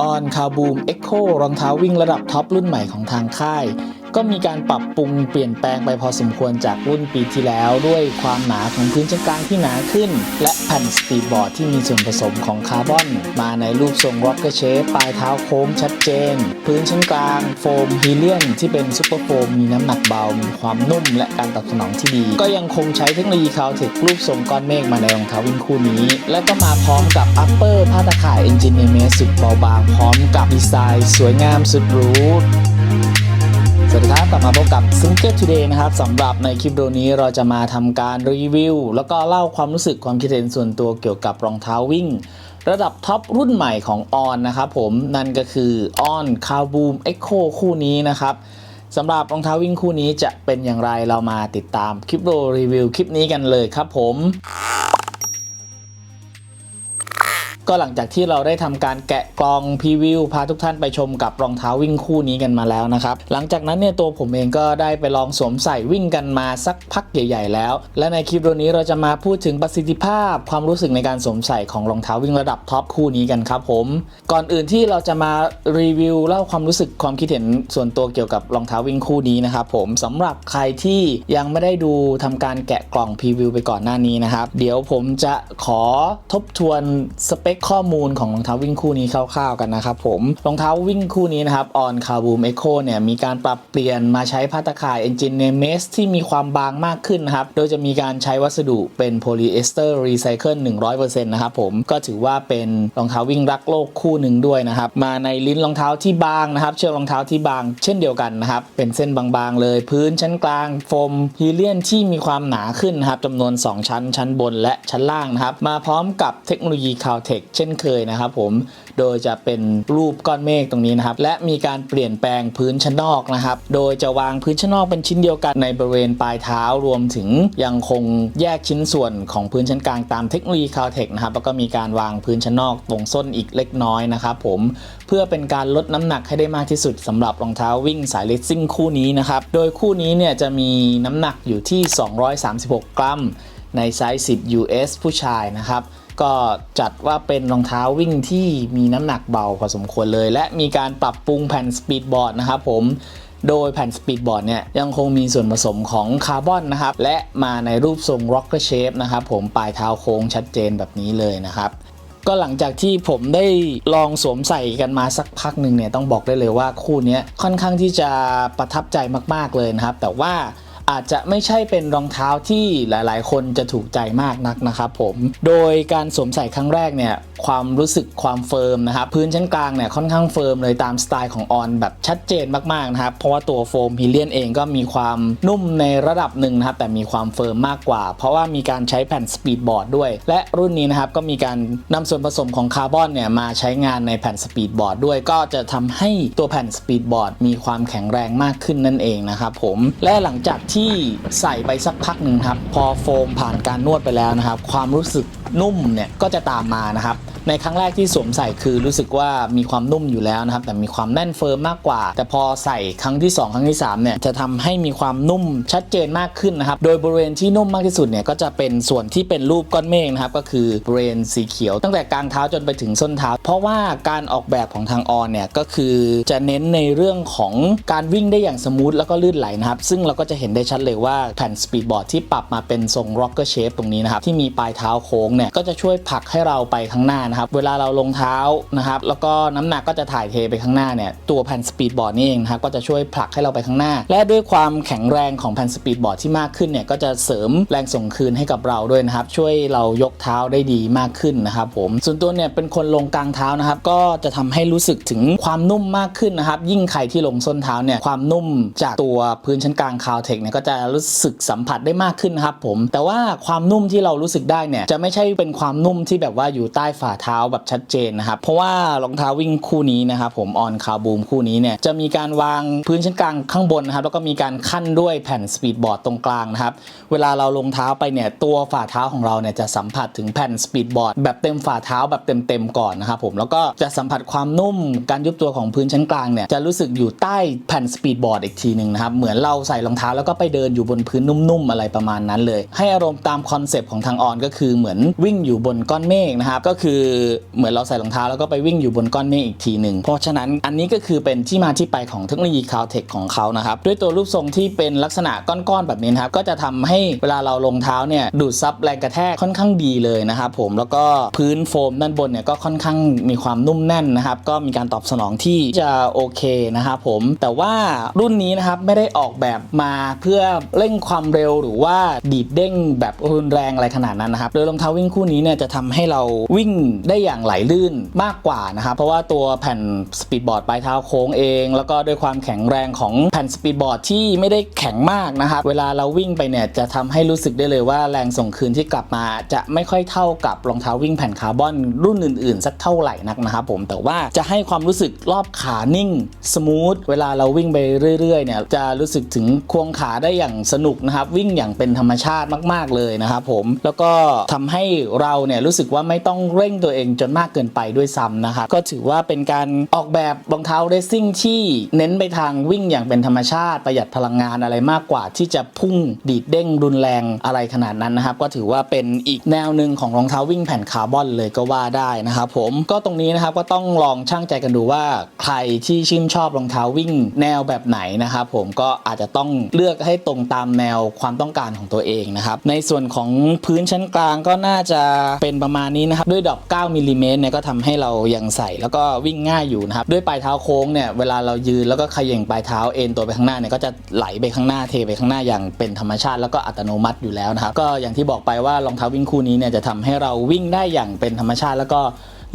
ออนคาบูมเอ็กโครองเท้าวิ่งระดับท็อปรุ่นใหม่ของทางค่าย ก็มีการปรับปรุงเปลี่ยนแปลงไปพอสมควรจากรุ่นปีที่แล้วด้วยความหนาของพื้นชั้นกลางที่หนาขึ้น และแผ่นสปีดบอร์ดที่มีส่วนผสมของคาร์บอน มาในรูปทรงร็อกเกอร์เชฟปลายเท้าโค้งชัดเจน พื้นชั้นกลางโฟมฮีเลียนที่เป็นซูเปอร์โฟมมีน้ำหนักเบา มีความนุ่ม และการตอบสนองที่ดี ก็ยังคงใช้เทคโนโลยีคาวเทครูปทรงก้อนเมฆมาในรองเท้าวิ่งคู่นี้ และก็มาพร้อมกับอัปเปอร์ผ้าตะข่ายเอนจิเนียร์สุดเบาบางพร้อมกับดีไซน์ สวยงามสุดหรู สวัสดีครับกลับมาพบกับ s i n k e r Today นะครับสำหรับในคลิปวิดีโอนี้เราจะมาทำการรีวิว แล้วก็เล่าความรู้สึกความคิดเห็นส่วนตัวเกี่ยวกับรองเท้าวิ่ง ระดับท็อปรุ่นใหม่ของ On นนะครับผมนั่นก็คือ On c o w Boom Echo คู่นี้นะครับสำหรับรองเท้าวิ่งคู่นี้จะเป็นอย่างไรเรามาติดตามคลิปวิดีโอรีวิวคลิปนี้กันเลยครับผม ก็หลังจากที่เราได้ทำการแกะกล่องพรีวิวพาทุกท่านไปชมกับรองเท้าวิ่งคู่นี้กันมาแล้วนะครับ หลังจากนั้นเนี่ยตัวผมเองก็ได้ไปลองสวมใส่วิ่งกันมาสักพักใหญ่ ๆ แล้ว และในคลิปวิดีโอนี้เราจะมาพูดถึงประสิทธิภาพความรู้สึกในการสวมใส่ของรองเท้าวิ่งระดับท็อปคู่นี้กันครับผม ก่อนอื่นที่เราจะมารีวิวเล่าความรู้สึกความคิดเห็นส่วนตัวเกี่ยวกับรองเท้าวิ่งคู่นี้นะครับผมสำหรับใครที่ยังไม่ได้ดูทำการแกะกล่องพรีวิวไปก่อนหน้านี้นะครับเดี๋ยวผมจะขอทบทวนสเปคข้อมูลของรองเท้าวิ่งคู่นี้คร่าวๆกันนะครับผมรองเท้าวิ่งคู่นี้นะครับ On c a b o o m Echo เนี่ยมีการปรับเปลี่ยนมาใช้ผ้าตะข่าย Engine n m e s ที่มีความบางมากขึ้นนะครับโดยจะมีการใช้วัสดุเป็นโพลีเอสเตอร์รีไซเคิล100%นะครับผมก็ถือว่าเป็นรองเท้าวิ่งรักโลกคู่หนึ่งด้วยนะครับมาในลิ้นรองเท้าที่บางนะครับ เชือกรองเท้าที่บาง เช่นเดียวกันนะครับเป็นเส้นบางๆเลย พื้นชั้นกลางโฟมฮีเลียนที่มีความหนาขึ้นนะครับจำนวน 2 ชั้นชั้นบนและชั้นล่างนะครับมาพร้อมกับเทคโนโลยีคาวเทคเช่นเคยนะครับผมโดยจะเป็นรูปก้อนเมฆตรงนี้นะครับ และมีการเปลี่ยนแปลงพื้นชั้นนอกนะครับ โดยจะวางพื้นชั้นนอกเป็นชิ้นเดียวกันในบริเวณปลายเท้ารวมถึงยังคงแยกชิ้นส่วนของพื้นชั้นกลางตามเทคโนโลยีคาวเทคนะครับแล้วก็มีการวางพื้นชั้นนอกตรงส้นอีกเล็กน้อยนะครับผมเพื่อเป็นการลดน้ำหนักให้ได้มากที่สุดสำหรับรองเท้าวิ่งสายเลสซิ่งคู่นี้นะครับโดยคู่นี้เนี่ยจะมีน้ำหนักอยู่ที่ 236 กรัม ในไซส์ 10 US ผู้ชายนะครับ ก็จัดว่าเป็นรองเท้าวิ่งที่มีน้ำหนักเบาพอสมควรเลย และมีการปรับปรุงแผ่นสปีดบอร์ดนะครับผมโดยแผ่นสปีดบอร์ดเนี่ยยังคงมีส่วนผสมของคาร์บอนนะครับ และมาในรูปทรง rocker shape นะครับผมปลายเท้าโค้งชัดเจนแบบนี้เลยนะครับ ก็หลังจากที่ผมได้ลองสวมใส่กันมาสักพักหนึ่งเนี่ยต้องบอกได้เลยว่าคู่นี้ค่อนข้างที่จะประทับใจมาก ๆเลยนะครับ แต่ว่า อาจจะไม่ใช่เป็นรองเท้าที่หลายๆ คนจะถูกใจมากนักนะครับผม โดยการสวมใส่ครั้งแรกเนี่ยความรู้สึกความเฟิร์มนะครับพื้นชั้นกลางเนี่ยค่อนข้างเฟิร์มเลยตามสไตล์ของออนแบบชัดเจนมากๆนะครับเพราะว่าตัวโฟมฮิเลียนเองก็มีความนุ่มในระดับหนึ่งนะครับแต่มีความเฟิร์มมากกว่า เพราะว่ามีการใช้แผ่นสปีดบอร์ดด้วย และรุ่นนี้นะครับก็มีการนำส่วนผสมของคาร์บอนเนี่ยมาใช้งานในแผ่นสปีดบอร์ดด้วยก็จะทำให้ตัวแผ่นสปีดบอร์ดมีความแข็งแรงมากขึ้นนั่นเองนะครับผมและหลังจากทที่ใส่ไปสักพักหนึ่งครับ พอโฟมผ่านการนวดไปแล้วนะครับ ความรู้สึก นุ่มเนี่ยก็จะตามมานะครับ ในครั้งแรกที่สวมใส่คือรู้สึกว่ามีความนุ่มอยู่แล้วนะครับ แต่มีความแน่นเฟิร์มมากกว่า แต่พอใส่ครั้งที่ 2 ครั้งที่3เนี่ยจะทำให้มีความนุ่มชัดเจนมากขึ้นนะครับ โดยบริเวณที่นุ่มมากที่สุดเนี่ยก็จะเป็นส่วนที่เป็นรูปก้อนเมฆนะครับ ก็คือบริเวณสีเขียว ตั้งแต่กลางเท้าจนไปถึงส้นเท้า เพราะว่าการออกแบบของทางออนเนี่ยก็คือจะเน้นในเรื่องของการวิ่งได้อย่างสมูทแล้วก็ลื่นไหลนะครับ ซึ่งเราก็จะเห็นได้ชัดเลยว่าแผ่นสปีดบอร์ดที่ปรับมาเป็นทรง rocker shape ตรงนี้นะครับที่มีปลายเท้าโค้งเนี่ยก็จะช่วยผลักให้เราไปข้างหน้านะครับ เวลาเราลงเท้านะครับ แล้วก็น้ำหนักก็จะถ่ายเทไปข้างหน้าเนี่ยตัวแผ่นสปีดบอร์ดนี่เองนะครับก็จะช่วยผลักให้เราไปข้างหน้า และด้วยความแข็งแรงของแผ่นสปีดบอร์ดที่มากขึ้นเนี่ยก็จะเสริมแรงส่งคืนให้กับเราด้วยนะครับ ช่วยเรายกเท้าได้ดีมากขึ้นนะครับผมส่วนตัวเนี่ยเป็นคนลงกลางเท้านะครับ ก็จะทำให้รู้สึกถึงความนุ่มมากขึ้นนะครับ ยิ่งใครที่ลงส้นเท้าเนี่ยความนุ่มจากตัวพื้นชั้นกลางคาวเทคเนี่ยก็จะรู้สึกสัมผัสได้มากขึ้นนะครับผมแต่ว่าความนุ่มที่เรารู้สึกได้เนี่ยจะไม่ใช่เป็นความนุ่มที่แบบว่าอยู่ใต้ฝ่าเท้าแบบชัดเจนนะครับ เพราะว่ารองเท้าวิ่งคู่นี้นะครับผมออนคาบูมคู่นี้เนี่ยจะมีการวางพื้นชั้นกลางข้างบนนะครับ แล้วก็มีการขั้นด้วยแผ่นสปีดบอร์ดตรงกลางนะครับ เวลาเราลงเท้าไปเนี่ยตัวฝ่าเท้าของเราเนี่ยจะสัมผัสถึงแผ่นสปีดบอร์ดแบบเต็มฝ่าเท้าแบบเต็มๆก่อนนะครับผมแล้วก็จะสัมผัสความนุ่มการยุบตัวของพื้นชั้นกลางเนี่ยจะรู้สึกอยู่ใต้แผ่นสปีดบอร์ดอีกทีหนึ่งนะครับเหมือนเราใส่รองเท้าแล้วก็ไปเดินอยู่บนพื้นนุ่มๆอะไรประมาณนั้นเลย ให้อารมณ์ตามคอนเซปต์ของทางออนก็คือเหมือนวิ่งอยู่บนก้อนเมฆนะครับก็คือเหมือนเราใส่รองเท้าแล้วก็ไปวิ่งอยู่บนก้อนเมฆอีกทีหนึ่งเพราะฉะนั้นอันนี้ก็คือเป็นที่มาที่ไปของเทคโนโลยีคาวเทคของเขานะครับด้วยตัวรูปทรงที่เป็นลักษณะก้อนๆแบบนี้นครับก็จะทำให้เวลาเราลงเท้าเนี่ยดูดซับแรงกระแทกค่อนข้างดีเลยนะครับผมแล้วก็พื้นโฟมด้านบนเนี่ยก็ค่อนข้างมีความนุ่มแน่นนะครับก็มีการตอบสนองที่จะโอเคนะครับผมแต่ว่ารุ่นนี้นะครับไม่ได้ออกแบบมาเพื่อเร่งความเร็วหรือว่าดีดเด้งแบบรุนแรงอะไรขนาดนั้นนะครับโดยรองเท้าวิ่งคู่นี้เนี่ยจะทำให้เราวิ่งได้อย่างไหลลื่นมากกว่านะครับเพราะว่าตัวแผ่นสปีดบอร์ดปลายเท้าโค้งเอง แล้วก็ด้วยความแข็งแรงของแผ่นสปีดบอร์ดที่ไม่ได้แข็งมากนะครับเวลาเราวิ่งไปเนี่ยจะทำให้รู้สึกได้เลยว่าแรงส่งคืนที่กลับมาจะไม่ค่อยเท่ากับรองเท้าวิ่งแผ่นคาร์บอนรุ่นอื่นๆ สักเท่าไหร่นักนะครับผมแต่ว่าจะให้ความรู้สึกรอบขานิ่งสมูทเวลาเราวิ่งไปเรื่อยๆเนี่ยจะรู้สึกถึงควงขาได้อย่างสนุกนะครับวิ่งอย่างเป็นธรรมชาติมาก ๆเลยนะครับผมแล้วก็ทำให้เราเนี่ยรู้สึกว่าไม่ต้องเร่งตัวเองจนมากเกินไปด้วยซ้ำนะครับก็ถือว่าเป็นการออกแบบรองเท้าเรซซิ่งที่เน้นไปทางวิ่งอย่างเป็นธรรมชาติประหยัดพลังงานอะไรมากกว่าที่จะพุ่งดีดเด้งรุนแรงอะไรขนาดนั้นนะครับ ก็ถือว่าเป็นอีกแนวหนึ่งของรองเท้าวิ่งแผ่นคาร์บอนเลยก็ว่าได้นะครับผมก็ตรงนี้นะครับก็ต้องลองช่างใจกันดูว่าใครที่ชื่นชอบรองเท้าวิ่งแนวแบบไหนนะครับผมก็อาจจะต้องเลือกให้ตรงตามแนวความต้องการของตัวเองนะครับในส่วนของพื้นชั้นกลางก็น่าจะเป็นประมาณนี้นะครับ ด้วยดอก 9มิลลิเมตรเนี่ยก็ทำให้เรายังใส่แล้วก็วิ่งง่ายอยู่นะครับ ด้วยปลายเท้าโค้งเนี่ยเวลาเรายืนแล้วก็ขย่งปลายเท้าเอ็นตัวไปข้างหน้าเนี่ยก็จะไหลไปข้างหน้าเทไปข้างหน้าอย่างเป็นธรรมชาติแล้วก็อัตโนมัติอยู่แล้วนะครับก็อย่างที่บอกไปว่ารองเท้าวิ่งคู่นี้เนี่ยจะทำให้เราวิ่งได้อย่างเป็นธรรมชาติแล้วก็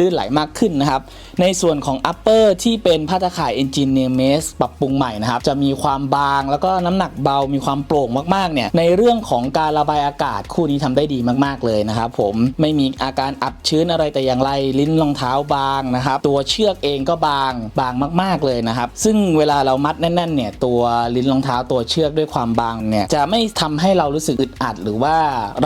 ลื่นไหลมากขึ้นนะครับ ในส่วนของ upper ที่เป็นผ้าตะข่าย Engineer m a s ปรับปรุงใหม่นะครับ จะมีความบางแล้วก็น้ำหนักเบา มีความโปร่งมากๆ เนี่ย ในเรื่องของการระบายอากาศคู่นี้ทำได้ดีมากๆ เลยนะครับผม ไม่มีอาการอับชื้นอะไรแต่อย่างไร ลิ้นรองเท้าบางนะครับ ตัวเชือกเองก็บาง บางมาก ๆ เลยนะครับ ซึ่งเวลาเรามัดแน่นๆ เนี่ย ตัวลิ้นรองเท้าตัวเชือกด้วยความบางเนี่ย จะไม่ทำให้เรารู้สึกอึดอัด หรือว่า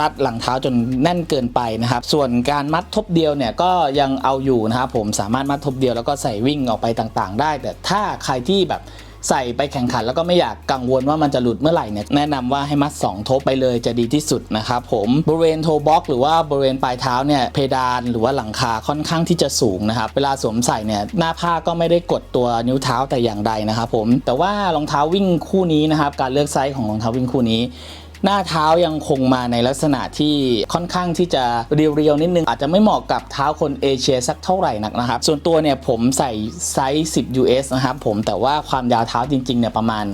รัดหลังเท้าจนแน่นเกินไปนะครับ ส่วนการมัดทบเดียวเนี่ยก็ยังเอาอยู่นะครับผมสามารถมัดทบเดียวแล้วก็ใส่วิ่งออกไปต่างๆ ได้ แต่ถ้าใครที่แบบใส่ไปแข่งขันแล้วก็ไม่อยากกังวลว่ามันจะหลุดเมื่อไหร่เนี่ยแนะนำว่าให้มัด 2 ทบไปเลยจะดีที่สุดนะครับผมบริเวณโทบ็อกหรือว่าบริเวณปลายเท้าเนี่ยเพดานหรือว่าหลังคาค่อนข้างที่จะสูงนะครับเวลาสวมใส่เนี่ยหน้าผ้าก็ไม่ได้กดตัวนิ้วเท้าแต่อย่างใดนะครับผมแต่ว่ารองเท้าวิ่งคู่นี้นะครับการเลือกไซส์ของรองเท้าวิ่งคู่นี้ หน้าเท้ายังคงมาในลักษณะที่ค่อนข้างที่จะเรียวๆนิดนึง อาจจะไม่เหมาะกับเท้าคนเอเชียสักเท่าไหร่นักนะครับ ส่วนตัวเนี่ยผมใส่ไซส์ 10 US นะครับผมแต่ว่าความยาวเท้าจริงๆเนี่ยประมาณ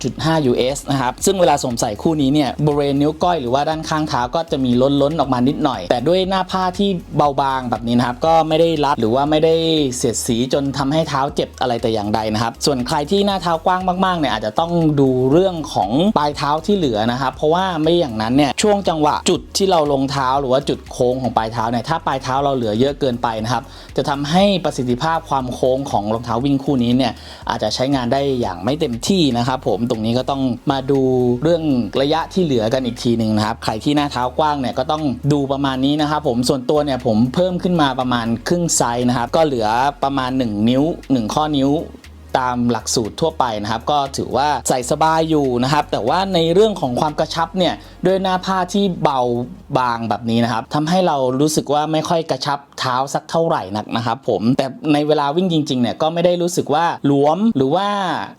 9.5 US นะครับ ซึ่งเวลาสวมใส่คู่นี้เนี่ยบริเวณนิ้วก้อยหรือว่าด้านข้างเท้าก็จะมีล้นๆออกมานิดหน่อย แต่ด้วยหน้าผ้าที่เบาบางแบบนี้นะครับก็ไม่ได้รัดหรือว่าไม่ได้เสียดสีจนทำให้เท้าเจ็บอะไรแต่อย่างใดนะครับส่วนใครที่หน้าเท้ากว้างมากๆเนี่ยอาจจะต้องดูเรื่องของปลายเท้าที่เหลือนะครับเพราะว่าว่าไม่อย่างนั้นเนี่ยช่วงจังหวะจุดที่เราลงเท้าหรือว่าจุดโค้งของปลายเท้าเนี่ยถ้าปลายเท้าเราเหลือเยอะเกินไปนะครับจะทำให้ประสิทธิภาพความโค้งของรองเท้าวิ่งคู่นี้เนี่ยอาจจะใช้งานได้อย่างไม่เต็มที่นะครับผมตรงนี้ก็ต้องมาดูเรื่องระยะที่เหลือกันอีกทีหนึ่งนะครับใครที่หน้าเท้ากว้างเนี่ยก็ต้องดูประมาณนี้นะครับผมส่วนตัวเนี่ยผมเพิ่มขึ้นมาประมาณครึ่งไซส์นะครับก็เหลือประมาณ 1 นิ้ว 1 ข้อนิ้ว ตามหลักสูตรทั่วไปนะครับ ก็ถือว่าใส่สบายอยู่นะครับ แต่ว่าในเรื่องของความกระชับเนี่ยด้วยหน้าผ้าที่เบาบางแบบนี้นะครับทำให้เรารู้สึกว่าไม่ค่อยกระชับเท้าสักเท่าไหร่นักนะครับผมแต่ในเวลาวิ่งจริงๆเนี่ยก็ไม่ได้รู้สึกว่าหลวมหรือว่า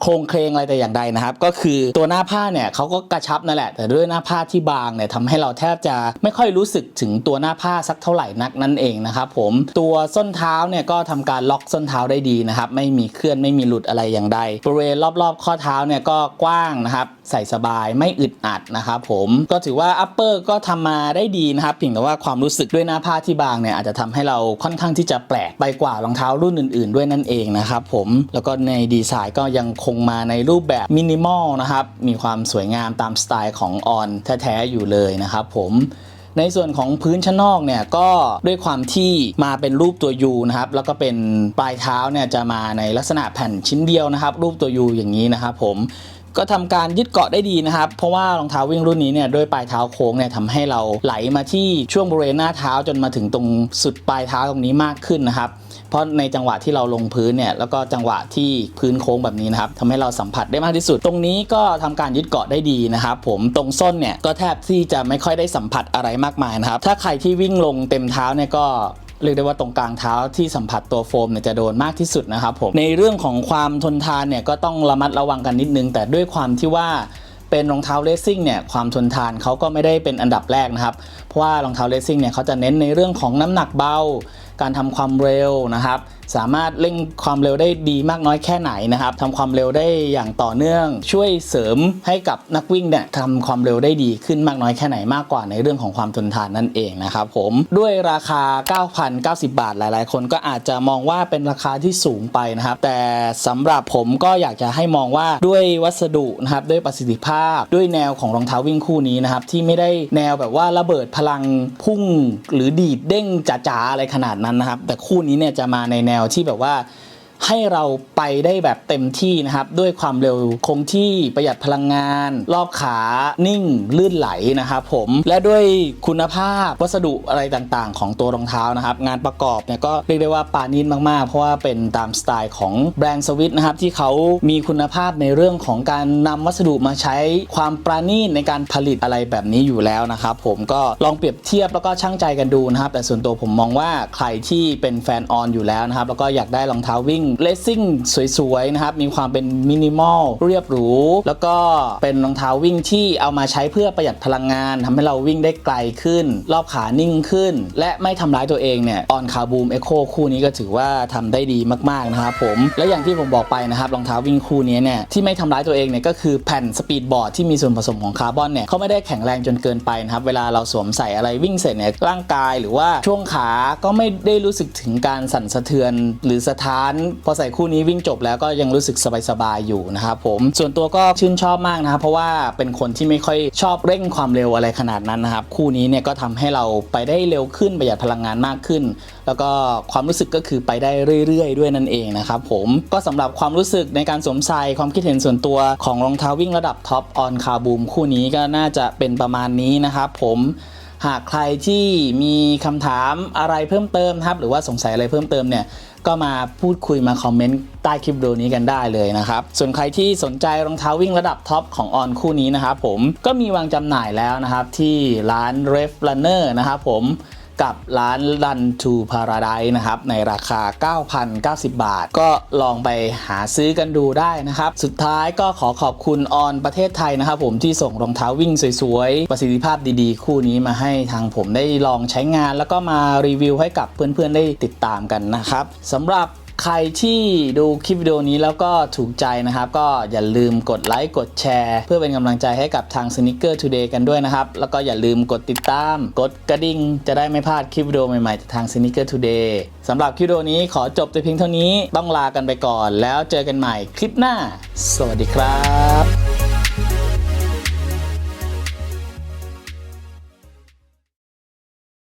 โครงเคลงอะไรแต่อย่างใดนะครับ ก็คือตัวหน้าผ้าเนี่ยเขาก็กระชับนั่นแหละ แต่ด้วยหน้าผ้าที่บางเนี่ยทำให้เราแทบจะไม่ค่อยรู้สึกถึงตัวหน้าผ้าสักเท่าไหร่นักนั่นเองนะครับผมตัวส้นเท้าเนี่ยก็ทำการล็อกส้นเท้าได้ดีนะครับไม่มีเคลื่อนไม่มีหลุดอะไรอย่างใดบริเวณรอบๆ ข้อเท้าเนี่ยก็กว้างนะครับใส่สบายไม่อึดอัดนะครับผมก็ถือว่า upper ก็ทำมาได้ดีนะครับเพียงแต่ว่าความรู้สึกด้วยหน้าผ้าที่บางเนี่ยอาจจะทำให้เราค่อนข้างที่จะแปลกไปกว่ารองเท้ารุ่นอื่น ๆ ด้วยนั่นเองนะครับผมแล้วก็ในดีไซน์ก็ยังคงมาในรูปแบบมินิมอลนะครับมีความสวยงามตามสไตล์ของออนแท้ๆอยู่เลยนะครับผม ในส่วนของพื้นชั้นนอกเนี่ยก็ด้วยความที่มาเป็นรูปตัว U นะครับแล้วก็เป็นปลายเท้าเนี่ยจะมาในลักษณะแผ่นชิ้นเดียวนะครับ รูปตัว U อย่างนี้นะครับผม ก็ทำการยึดเกาะได้ดีนะครับ เพราะว่ารองเท้าวิ่งรุ่นนี้เนี่ยด้วยปลายเท้าโค้งเนี่ยทำให้เราไหลมาที่ช่วงบริเวณหน้าเท้าจนมาถึงตรงสุดปลายเท้าตรงนี้มากขึ้นนะครับเพราะในจังหวะที่เราลงพื้นเนี่ยแล้วก็จังหวะที่พื้นโค้งแบบนี้นะครับทำให้เราสัมผัสได้มากที่สุด ตรงนี้ก็ทำการยึดเกาะได้ดีนะครับผมตรงส้นเนี่ยก็แทบที่จะไม่ค่อยได้สัมผัสอะไรมากมายนะครับถ้าใครที่วิ่งลงเต็มเท้าเนี่ยก็ เรียกได้ว่าตรงกลางเท้าที่สัมผัสตัวโฟมเนี่ยจะโดนมากที่สุดนะครับผมในเรื่องของความทนทานเนี่ยก็ต้องระมัดระวังกันนิดนึง แต่ด้วยความที่ว่าเป็นรองเท้าเลสซิ่งเนี่ยความทนทานเขาก็ไม่ได้เป็นอันดับแรกนะครับ เพราะว่ารองเท้าเลสซิ่งเนี่ยเขาจะเน้นในเรื่องของน้ำหนักเบา การทำความเร็วนะครับ สามารถเร่งความเร็วได้ดีมากน้อยแค่ไหนนะครับทำความเร็วได้อย่างต่อเนื่อง ช่วยเสริมให้กับนักวิ่งเนี่ยทำความเร็วได้ดีขึ้นมากน้อยแค่ไหนมากกว่าในเรื่องของความทนทานนั่นเองนะครับผมด้วยราคา 9,090 บาทหลาย ๆ คนก็อาจจะมองว่าเป็นราคาที่สูงไปนะครับ แต่สำหรับผมก็อยากจะให้มองว่าด้วยวัสดุนะครับด้วยประสิทธิภาพ ด้วยแนวของรองเท้าวิ่งคู่นี้นะครับที่ไม่ได้แนวแบบว่าระเบิดพลังพุ่ง หรือดีดเด้งจ๋าๆอะไรขนาดนั้นนะครับแต่คู่นี้เนี่ยจะมาในแนววที่แบบว่า ให้เราไปได้แบบเต็มที่นะครับ ด้วยความเร็วคงที่ประหยัดพลังงาน รอบขานิ่งลื่นไหลนะครับผมและด้วยคุณภาพวัสดุอะไรต่างๆ ของตัวรองเท้านะครับ งานประกอบเนี่ยก็เรียกได้ว่าปานีตมากๆ เพราะว่าเป็นตามสไตล์ของแบรนด์สวิตนะครับที่เขามีคุณภาพในเรื่องของการนำวัสดุมาใช้ความปราณีตในการผลิตอะไรแบบนี้อยู่แล้วนะครับผมก็ลองเปรียบเทียบแล้วก็ช่างใจกันดูนะครับ แต่ส่วนตัวผมมองว่าใครที่เป็นแฟนออนอยู่แล้วนะครับแล้วก็อยากได้รองเท้าวิ่งเลสซิ่งสวยๆนะครับ มีความเป็นมินิมอลเรียบหรู แล้วก็เป็นรองเท้าวิ่งที่เอามาใช้เพื่อประหยัดพลังงานทำให้เราวิ่งได้ไกลขึ้น รอบขานิ่งขึ้น และไม่ทำร้ายตัวเองเนี่ยออนคาบูมเอ็โคคู่นี้ก็ถือว่าทำได้ดีมากๆนะครับผมและอย่างที่ผมบอกไปนะครับรองเท้าวิ่งคู่นี้เนี่ยที่ไม่ทำร้ายตัวเองเนี่ยก็คือแผ่นสปีดบอร์ดที่มีส่วนผสมของคาร์บอนเนี่ยเขาไม่ได้แข็งแรงจนเกินไปนะครับเวลาเราสวมใส่อะไรวิ่งเสร็จเนี่ยร่างกายหรือว่าช่วงขาก็ไม่ได้รู้สึกถึงการสั่นสะเทือน หรือสะท้านพอใส่คู่นี้วิ่งจบแล้วก็ยังรู้สึกสบายๆอยู่นะครับผมส่วนตัวก็ชื่นชอบมากนะครับเพราะว่าเป็นคนที่ไม่ค่อยชอบเร่งความเร็วอะไรขนาดนั้นนะครับคู่นี้เนี่ยก็ทำให้เราไปได้เร็วขึ้นประหยัดพลังงานมากขึ้น แล้วก็ความรู้สึกก็คือไปได้เรื่อยๆ ด้วยนั่นเองนะครับผมก็สำหรับความรู้สึกในการสวมใส่ความคิดเห็นส่วนตัวของรองเท้าวิ่งระดับท็อปออนคาบูมคู่นี้ก็น่าจะเป็นประมาณนี้นะครับผมหากใครที่มีคำถามอะไรเพิ่มเติมนะครับ หรือว่าสงสัยอะไรเพิ่มเติมเนี่ย ก็มาพูดคุยมาคอมเมนต์ใต้คลิปวิดีโอนี้กันได้เลยนะครับ ส่วนใครที่สนใจรองเท้าวิ่งระดับท็อปของออนคู่นี้นะครับผมก็มีวางจำหน่ายแล้วนะครับที่ร้าน r e f Runner นะครับผม กับร้าน Run to Paradise นะครับ ในราคา 9,090 บาท ก็ลองไปหาซื้อกันดูได้นะครับ สุดท้ายก็ขอขอบคุณออนประเทศไทยนะครับผมที่ส่งรองเท้าวิ่งสวยๆ ประสิทธิภาพดีๆ คู่นี้มาให้ทางผมได้ลองใช้งาน แล้วก็มารีวิวให้กับเพื่อนๆได้ติดตามกันนะครับสำหรับ ใครที่ดูคลิปวิดีโอนี้แล้วก็ถูกใจนะครับ ก็อย่าลืมกดไลค์กดแชร์ เพื่อเป็นกำลังใจให้กับทาง Sneaker Today กันด้วยนะครับ แล้วก็อย่าลืมกดติดตาม กดกระดิ่งจะได้ไม่พลาดคลิปวิดีโอใหม่ๆจากทาง Sneaker Today สำหรับคลิปวิดีโอนี้ขอจบแต่เพียงเท่านี้ต้องลากันไปก่อน แล้วเจอกันใหม่คลิปหน้า สวัสดีครับ